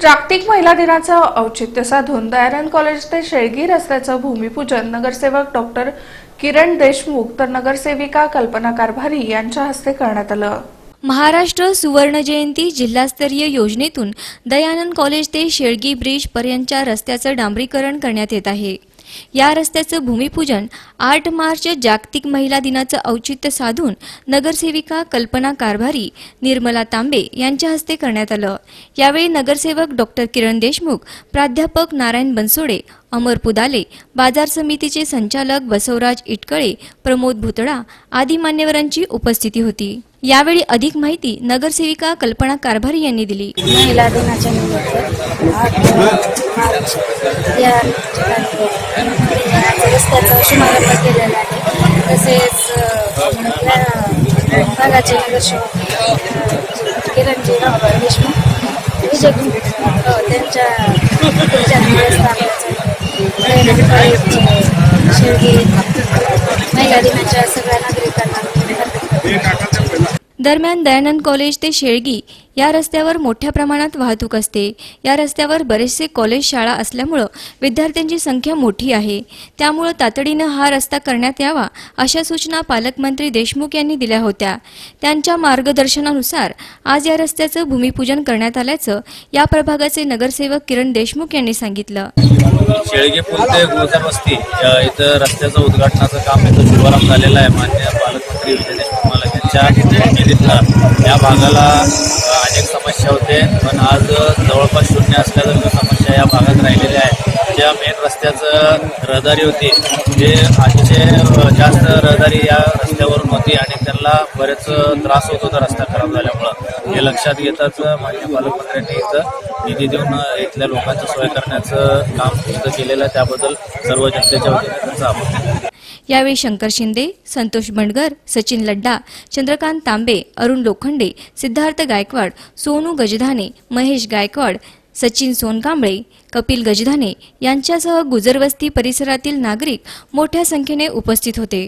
जागतिक महिला दिनाचं औचित्य साधून दयानंद कॉलेज ते शेळगी रस्त्याचं भूमिपूजन. नगरसेवक डॉक्टर किरण देशमुख तर नगरसेविका कल्पना कारभारी यांच्या हस्ते करण्यात आलं. महाराष्ट्र सुवर्ण जयंती जिल्हास्तरीय योजनेतून दयानंद कॉलेज ते शेळगी ब्रिज पर्यंतच्या रस्त्याचं डांबरीकरण करण्यात येत आहे. या रस्त्याचं भूमिपूजन आठ मार्च जागतिक महिला दिनाचं औचित्य साधून नगरसेविका कल्पना कारभारी निर्मला तांबे यांच्या हस्ते करण्यात आलं. यावेळी नगरसेवक डॉक्टर किरण देशमुख प्राध्यापक नारायण बनसोडे अमर पुदाले बाजार समितीचे संचालक बसवराज इटकळे प्रमोद भुतडा आदी मान्यवरांची उपस्थिती होती. यावेळी अधिक माहिती नगरसेविका कल्पना कारभारी यांनी दिली. महिला दिनाच्या निमित्त या ठिकाणी शुभारंभ केलेला आहे. तसेच अ, भागाचे नगरसेवक किरणजी देशमुख विजय त्यांच्या शेवटी महिला दिनाच्या सगळ्या नागरिकांना दरम्यान दयानंद कॉलेज ते शेळगी या रस्त्यावर मोठ्या प्रमाणात वाहतूक असते. या रस्त्यावर बरेचसे कॉलेज शाळा असल्यामुळं विद्यार्थ्यांची संख्या मोठी आहे. त्यामुळं तातडीनं हा रस्ता करण्यात यावा अशा सूचना पालकमंत्री देशमुख यांनी दिल्या होत्या. त्यांच्या मार्गदर्शनानुसार आज या रस्त्याचं भूमिपूजन करण्यात आल्याचं या प्रभागाचे नगरसेवक किरण देशमुख यांनी सांगितलं. शेळगी पूल ते गुरुजा वस्ती इथं रस्त्याचं उद्घाटनाचं काम इथं शुभारंभ झालेलं आहे. मान्य पालकमंत्री आमच्या देशमुख मालक या भागाला अनेक समस्या होते पण आज जवळपास शून्य असल्यासारख्या समस्या या भागात राहिलेल्या आहेत ज्या मेन रस्त्याचं रहदारी होती जे अतिशय जास्त रहदारी या रस्त्यावरून होती आणि त्यांना बरेच त्रास होत होता रस्ता खराब झाल्यामुळे. हे लक्षात घेताच मान्य पालकमंत्र्यांनी इथं निधी देऊन इथल्या लोकांची सोय करण्याचं काम इथं केलेलं आहे. त्याबद्दल सर्व जनतेच्या वतीने त्यांचा आभार. यावेळी शंकर शिंदे संतोष बंडगर सचिन लड्डा चंद्रकांत तांबे अरुण लोखंडे सिद्धार्थ गायकवाड सोनू गजधाने महेश गायकवाड सचिन सोनकांबळे कपिल गजधाने यांच्यासह गुजरवस्ती परिसरातील नागरिक मोठ्या संख्येने उपस्थित होते.